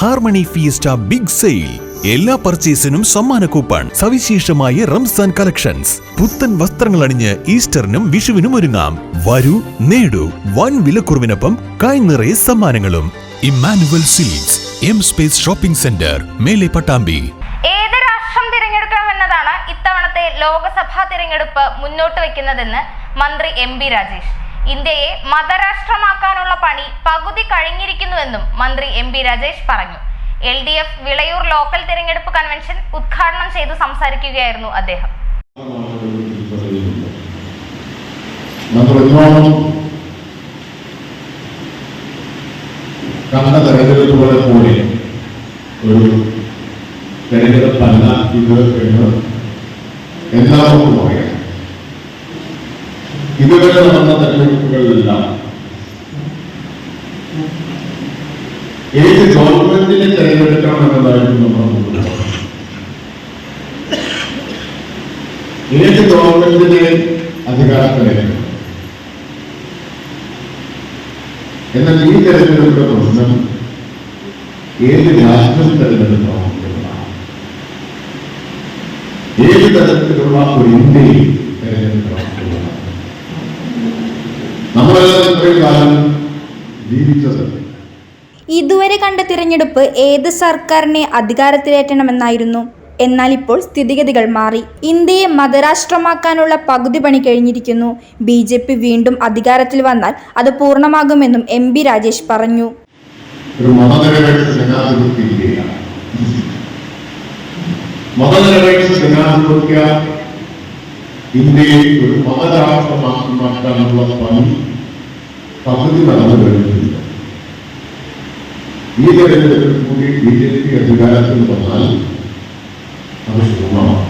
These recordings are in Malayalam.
Harmony fiesta big sale. എല്ലാ പർച്ചേസിനും സമ്മാന കൂപ്പൺ സവിശേഷമായ റംസാൻ കളക്ഷൻസ്. പുത്തൻ വസ്ത്രങ്ങൾ അണിഞ്ഞ് ഈസ്റ്ററിനും വിഷുവിനും ഒരുങ്ങാം. വരൂ നേടൂ വൻ വിലക്കുറവിനൊപ്പം കായ് നിറയെ സമ്മാനങ്ങളും. Emmanuel Silks M space shopping centre മേലെ പട്ടാമ്പി. ഏത് രാഷ്ട്രം തിരഞ്ഞെടുക്കണമെന്നതാണ് ഇത്തവണത്തെ ലോക്സഭാ തിരഞ്ഞെടുപ്പ് മുന്നോട്ട് വെക്കുന്നതെന്ന് മന്ത്രി എം രാജേഷ്. ഇന്ത്യയെ മതരാഷ്ട്രമാക്കാനുള്ള പണി പകുതി കഴിഞ്ഞിരിക്കുന്നുവെന്നും മന്ത്രി എം പി രാജേഷ് പറഞ്ഞു. L D F Vilayur local തിരഞ്ഞെടുപ്പ് കൺവെൻഷൻ ഉദ്ഘാടനം ചെയ്ത് സംസാരിക്കുകയായിരുന്നു അദ്ദേഹം. കണ്ട തെരഞ്ഞെടുപ്പുകളെ പോലെ ഒരു തെരഞ്ഞെടുപ്പല്ല ഇത് എന്ന് എല്ലാവർക്കും അറിയാം. ഇതുവരെ നടന്ന തെരഞ്ഞെടുപ്പുകളിലെല്ലാം ഏത് ഗവൺമെന്റിനെ തെരഞ്ഞെടുക്കണം ഏത് ഗവൺമെന്റിനെ അധികാരത്തിലേക്ക്? എന്നാൽ ഈ തെരഞ്ഞെടുപ്പിന്റെ പ്രശ്നം ഏത് രാഷ്ട്രം തെരഞ്ഞെടുക്കണം ഏത് തരത്തിലുള്ള ഒരു കാലം ജീവിച്ചത്. ഇതുവരെ കണ്ട തിരഞ്ഞെടുപ്പ് ഏത് സർക്കാരിനെ അധികാരത്തിലേറ്റണമെന്നായിരുന്നു. എന്നാൽ ഇപ്പോൾ സ്ഥിതിഗതികൾ മാറി. ഇന്ത്യയെ മതരാഷ്ട്രമാക്കാനുള്ള പകുതി പണി കഴിഞ്ഞിരിക്കുന്നു. ബി ജെ പി വീണ്ടും അധികാരത്തിൽ വന്നാൽ അത് പൂർണമാകുമെന്നും എം ബി രാജേഷ് പറഞ്ഞു. മതനിരപേക്ഷ ജനാധിപത്യ ഇന്ത്യയെ ഒരു മതരാഷ്ട്രമാക്കി മാറ്റാനുള്ള പണി പദ്ധതി നടന്നു കഴിഞ്ഞിട്ടില്ല. ഈ തെരഞ്ഞെടുപ്പിൽ കൂടി ബി ജെ പി അധികാരത്തിൽ വന്നാൽ അത് പൂർണമാണ്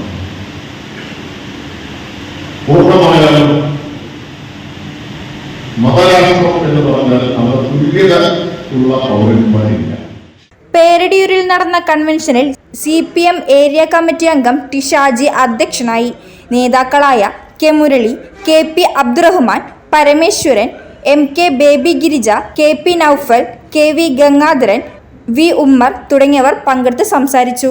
പൂർണമായാലും മതരാഷ്ട്രം എന്ന് പറഞ്ഞാൽ അവർ തുല്യത ഉള്ള പൗരന്മാരില്ല. പേരടിയൂരിൽ നടന്ന കൺവെൻഷനിൽ C P M area committee അംഗം ടി ഷാജി അധ്യക്ഷനായി നേതാക്കളായ K Murali K P Abdurahman Parameswaran M K Baby Girija K P Noufal K V Gangadharan V Ummer തുടങ്ങിയവർ പങ്കെടുത്ത് സംസാരിച്ചു.